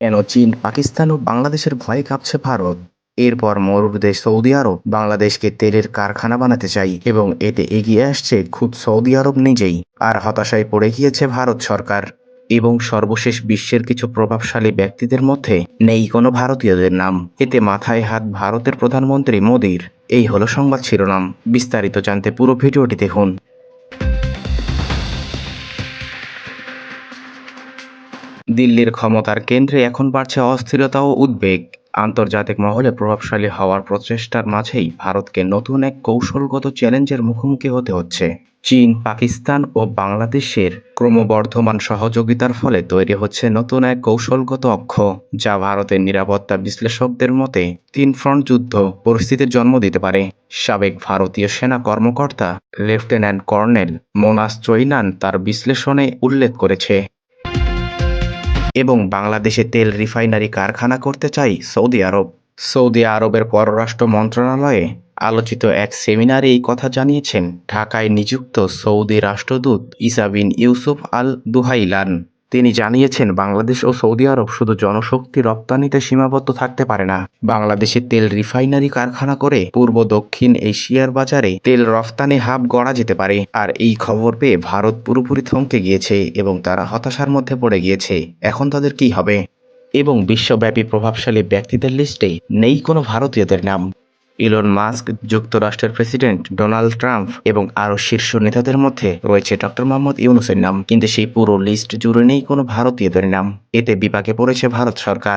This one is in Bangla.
কেন চীন, পাকিস্তান ও বাংলাদেশের ভয়ে কাঁপছে ভারত। এরপর মরুর দেশ সৌদি আরব, বাংলাদেশকে তেলের কারখানা বানাতে চাই এবং এতে এগিয়ে আসছে খুদ সৌদি আরব নিজেই। আর হতাশায় পড়ে গিয়েছে ভারত সরকার এবং সর্বশেষ বিশ্বের কিছু প্রভাবশালী ব্যক্তিদের মধ্যে নেই কোনো ভারতীয়দের নাম। এতে মাথায় হাত ভারতের প্রধানমন্ত্রী মোদীর। এই হলো সংবাদ শিরোনাম। বিস্তারিত জানতে পুরো ভিডিওটি দেখুন। দিল্লির ক্ষমতার কেন্দ্রে এখন বাড়ছে অস্থিরতা ও উদ্বেগ। আন্তর্জাতিক মহলে প্রভাবশালী হওয়ার প্রচেষ্টার মাঝেই ভারতকে নতুন এক কৌশলগত চ্যালেঞ্জের মুখোমুখি হতে হচ্ছে। চীন, পাকিস্তান ও বাংলাদেশের ক্রমবর্ধমান সহযোগিতার ফলে তৈরি হচ্ছে নতুন এক কৌশলগত অক্ষ, যা ভারতের নিরাপত্তা বিশ্লেষকদের মতে তিন ফ্রন্ট যুদ্ধ পরিস্থিতির জন্ম দিতে পারে। সাবেক ভারতীয় সেনা কর্মকর্তা লেফটেন্যান্ট কর্নেল মোনাস চৈনান তার বিশ্লেষণে উল্লেখ করেছে। এবং বাংলাদেশে তেল রিফাইনারি কারখানা করতে চাই সৌদি আরব। সৌদি আরবের পররাষ্ট্র মন্ত্রণালয়ে আলোচিত এক সেমিনারে এই কথা জানিয়েছেন ঢাকায় নিযুক্ত সৌদি রাষ্ট্রদূত ইসাবিন ইউসুফ আল দুহাইলান। তিনি জানিয়েছেন, বাংলাদেশ ও সৌদি আরব শুধু জনশক্তি রপ্তানিতে সীমাবদ্ধ থাকতে পারে না। বাংলাদেশে তেল রিফাইনারি কারখানা করে পূর্ব দক্ষিণ এশিয়ার বাজারে তেল রফতানি হাব গড়া যেতে পারে। আর এই খবর পেয়ে ভারত পুরোপুরি থমকে গিয়েছে এবং তারা হতাশার মধ্যে পড়ে গিয়েছে। এখন তাদের কি হবে? এবং বিশ্বব্যাপী প্রভাবশালী ব্যক্তিদের লিস্টে নেই কোনো ভারতীয়দের নাম। ইলন মাস্ক, যুক্তরাষ্ট্রের প্রেসিডেন্ট ডোনাল্ড ট্রাম্প এবং আরও শীর্ষ নেতাদের মধ্যে রয়েছে ডক্টর মোহাম্মদ ইউনুসের নাম। কিন্তু সেই পুরো লিস্ট জুড়ে নেই কোনো ভারতীয়দের নাম। এতে বিপাকে পড়েছে ভারত সরকার।